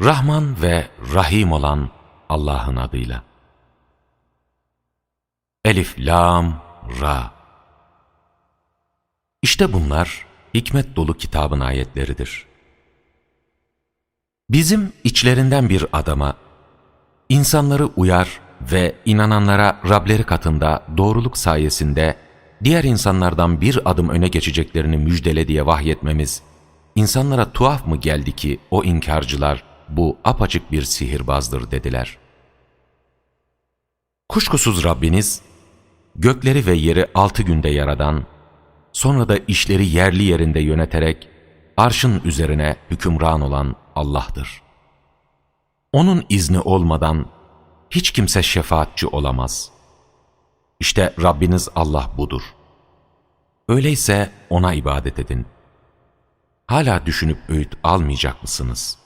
Rahman ve Rahim olan Allah'ın adıyla. Elif, Lam, Ra. İşte bunlar hikmet dolu kitabın ayetleridir. Bizim içlerinden bir adama, insanları uyar ve inananlara Rableri katında doğruluk sayesinde diğer insanlardan bir adım öne geçeceklerini müjdele diye vahyetmemiz, insanlara tuhaf mı geldi ki o inkarcılar bu apaçık bir sihirbazdır dediler. Kuşkusuz Rabbiniz, gökleri ve yeri altı günde yaradan, sonra da işleri yerli yerinde yöneterek, arşın üzerine hükümran olan Allah'tır. Onun izni olmadan hiç kimse şefaatçi olamaz. İşte Rabbiniz Allah budur. Öyleyse O'na ibadet edin. Hala düşünüp öğüt almayacak mısınız?''